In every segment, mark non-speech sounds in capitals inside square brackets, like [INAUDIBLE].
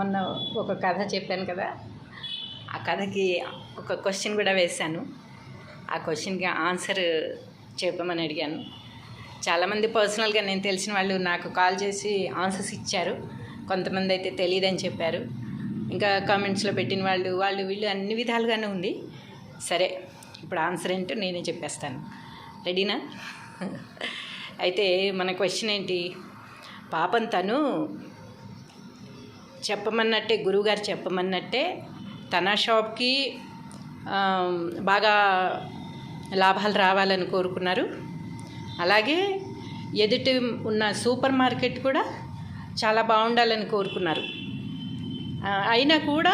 మొన్న ఒక కథ చెప్పాను కదా. ఆ కథకి ఒక క్వశ్చన్ కూడా వేశాను. ఆ క్వశ్చన్కి ఆన్సర్ చెప్పమని అడిగాను. చాలామంది పర్సనల్గా నేను తెలిసిన వాళ్ళు నాకు కాల్ చేసి ఆన్సర్స్ ఇచ్చారు. కొంతమంది అయితే తెలియదని చెప్పారు. ఇంకా కామెంట్స్లో పెట్టిన వాళ్ళు వాళ్ళు వీళ్ళు అన్ని విధాలుగానే ఉంది. సరే ఇప్పుడు ఆన్సర్ ఏంటో నేనే చెప్పేస్తాను. రెడీనా [LAUGHS] అయితే మన క్వశ్చన్ ఏంటి? పాపం తను చెప్పమన్నట్టే గురువుగారు చెప్పమన్నట్టే తన షాప్కి బాగా లాభాలు రావాలని కోరుకున్నారు. అలాగే ఎదుటి ఉన్న సూపర్ మార్కెట్ కూడా చాలా బాగుండాలని కోరుకున్నారు. అయినా కూడా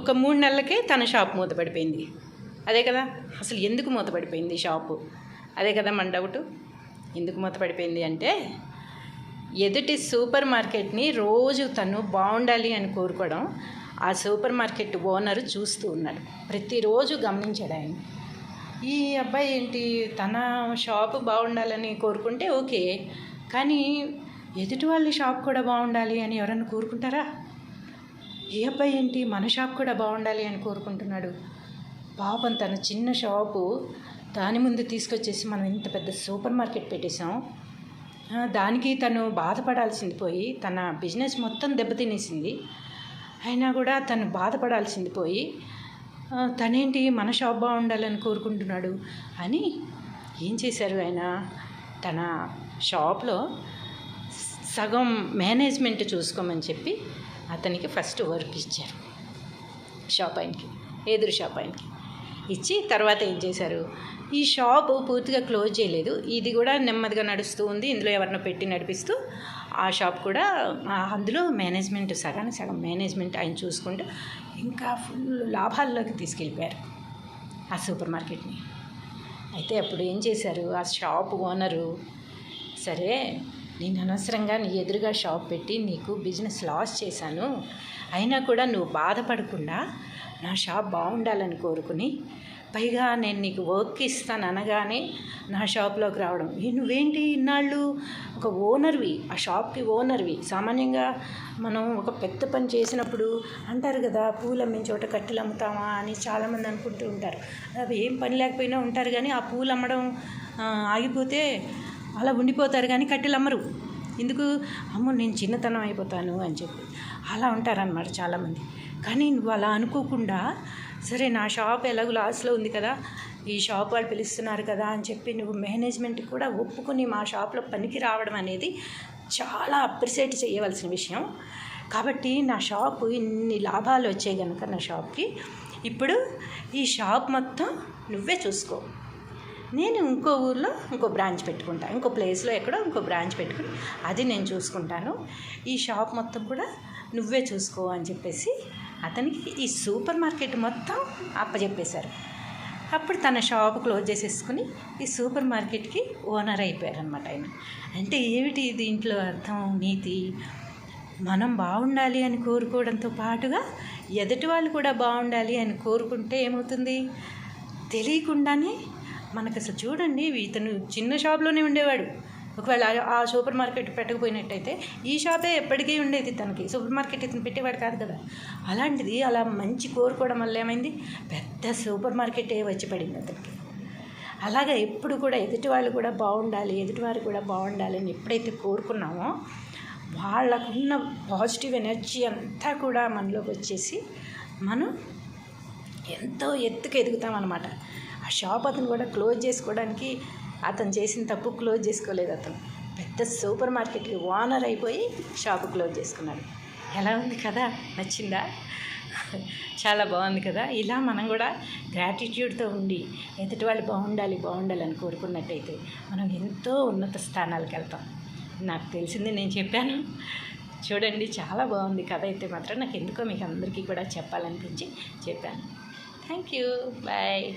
ఒక మూడు నెలలకే తన షాప్ మూతపడిపోయింది. అదే కదా అసలు ఎందుకు మూతపడిపోయింది షాపు? అదే కదా మన డౌట్. ఎందుకు మూతపడిపోయింది అంటే ఎదుటి సూపర్ మార్కెట్ని రోజు తను బాగుండాలి అని కోరుకోవడం ఆ సూపర్ మార్కెట్ ఓనర్ చూస్తూ ఉన్నాడు. ప్రతిరోజు గమనించాడు ఆయన. ఈ అబ్బాయి ఏంటి? తన షాపు బాగుండాలని కోరుకుంటే ఓకే కానీ ఎదుటి వాళ్ళ షాప్ కూడా బాగుండాలి అని ఎవరన్నా కోరుకుంటారా? ఏ అబ్బాయి ఏంటి? మన షాప్ కూడా బాగుండాలి అని కోరుకుంటున్నాడు. పాపం తన చిన్న షాపు దాని ముందు తీసుకొచ్చేసి మనం ఇంత పెద్ద సూపర్ మార్కెట్ పెట్టేశాం. దానికి తను బాధపడాల్సింది పోయి తన బిజినెస్ మొత్తం దెబ్బతినేసింది. అయినా కూడా తను బాధపడాల్సింది పోయి తనేంటి మన షాప్ బాగుండాలని కోరుకుంటున్నాడు? అని ఏం చేశారు ఆయన? తన షాప్లో సగం మేనేజ్మెంట్ చూసుకోమని చెప్పి అతనికి ఫస్ట్ వర్క్ ఇచ్చారు. షాప్ ఆయనకి ఎదురు షాప్ ఆయనకి. ఇచ్చి తర్వాత ఏం చేశారు? ఈ షాప్ పూర్తిగా క్లోజ్ చేయలేదు. ఇది కూడా నెమ్మదిగా నడుస్తూ ఉంది. ఇందులో ఎవరినో పెట్టి నడిపిస్తూ ఆ షాప్ కూడా అందులో మేనేజ్మెంట్ సగానికి సగం మేనేజ్మెంట్ ఆయన చూసుకుంటూ ఇంకా ఫుల్ లాభాల్లోకి తీసుకెళ్ళిపోయారు ఆ సూపర్ మార్కెట్ని. అయితే అప్పుడు ఏం చేశారు? ఆ షాప్ ఓనరు సరే నేను అనవసరంగా నీ ఎదురుగా షాప్ పెట్టి నీకు బిజినెస్ లాస్ చేశాను. అయినా కూడా నువ్వు బాధపడకుండా నా షాప్ బాగుండాలని కోరుకుని పైగా నేను నీకు వర్క్ ఇస్తాను అనగానే నా షాప్లోకి రావడం. నువ్వేంటి ఇన్నాళ్ళు? ఒక ఓనర్వి ఆ షాప్కి ఓనర్వి. సామాన్యంగా మనం ఒక పెద్ద పని చేసినప్పుడు అంటారు కదా పూలు అమ్మిన చోట కట్టెలు అమ్ముతామా అని చాలామంది అనుకుంటూ ఉంటారు. అవి ఏం పని లేకపోయినా ఉంటారు కానీ ఆ పూలు అమ్మడం ఆగిపోతే అలా ఉండిపోతారు కానీ కట్టెలు అమ్మరు. ఎందుకు? అమ్మో నేను చిన్నతనం అయిపోతాను అని చెప్పి. అలా ఉంటారనమాట చాలామంది. కానీ నువ్వు అలా అనుకోకుండా సరే నా షాప్ ఎలాగో లాస్లో ఉంది కదా ఈ షాప్ వాళ్ళు పిలుస్తున్నారు కదా అని చెప్పి నువ్వు మేనేజ్మెంట్ కూడా ఒప్పుకొని మా షాప్లో పనికి రావడం అనేది చాలా అప్రిషియేట్ చేయవలసిన విషయం. కాబట్టి నా షాపు ఇన్ని లాభాలు వచ్చాయి కనుక నా షాప్కి. ఇప్పుడు ఈ షాప్ మొత్తం నువ్వే చూసుకో. నేను ఇంకో ఊర్లో ఇంకో బ్రాంచ్ పెట్టుకుంటాను ఇంకో ప్లేస్లో ఎక్కడో ఇంకో బ్రాంచ్ పెట్టుకుని అది నేను చూసుకుంటాను. ఈ షాప్ మొత్తం కూడా నువ్వే చూసుకో అని చెప్పేసి అతనికి ఈ సూపర్ మార్కెట్ మొత్తం అప్పచెప్పేశారు అప్పుడు తన షాప్ క్లోజ్ చేసేసుకుని ఈ సూపర్ మార్కెట్కి ఓనర్ అయిపోయారనమాట ఆయన. అంటే ఏమిటి దీంట్లో అర్థం నీతి? మనం బాగుండాలి అని కోరుకోవడంతో పాటుగా ఎదుటి వాళ్ళు కూడా బాగుండాలి అని కోరుకుంటే ఏమవుతుంది? తెలియకుండానే మనకు అసలు చూడండి ఇతను చిన్న షాప్లోనే ఉండేవాడు. ఒకవేళ ఆ- సూపర్ మార్కెట్ పెట్టకపోయినట్టయితే ఈ షాపే ఎప్పటికీ ఉండేది తనకి. సూపర్ మార్కెట్ ఇతను పెట్టేవాడు కాదు కదా. అలాంటిది అలా మంచి కోరుకోవడం వల్ల ఏమైంది? పెద్ద సూపర్ మార్కెటే వచ్చి పడింది అతనికి. అలాగే ఎప్పుడు కూడా ఎదుటి వాళ్ళు కూడా బాగుండాలి ఎదుటివారు కూడా బాగుండాలి అని ఎప్పుడైతే కోరుకున్నామో వాళ్ళకున్న పాజిటివ్ ఎనర్జీ అంతా కూడా మనలోకి వచ్చేసి మనం ఎంతో ఎత్తుకు ఎదుగుతాం అనమాట ఆ షాప్ అతను కూడా క్లోజ్ చేసుకోవడానికి అతను చేసిన తప్పు క్లోజ్ చేసుకోలేదు అతను. పెద్ద సూపర్ మార్కెట్కి ఓనర్ అయిపోయి షాపు క్లోజ్ చేసుకున్నాడు. ఎలా ఉంది కదా? నచ్చిందా? చాలా బాగుంది కదా? ఇలా మనం కూడా గ్రాటిట్యూడ్తో ఉండి ఎదుటి వాళ్ళు బాగుండాలి బాగుండాలి అని కోరుకున్నట్టయితే మనం ఎంతో ఉన్నత స్థానాలకు వెళ్తాం. నాకు తెలిసింది నేను చెప్పాను. చూడండి చాలా బాగుంది. కథ అయితే మాత్రం నాకు ఎందుకో మీకు అందరికీ కూడా చెప్పాలనిపించి చెప్పాను. Thank you bye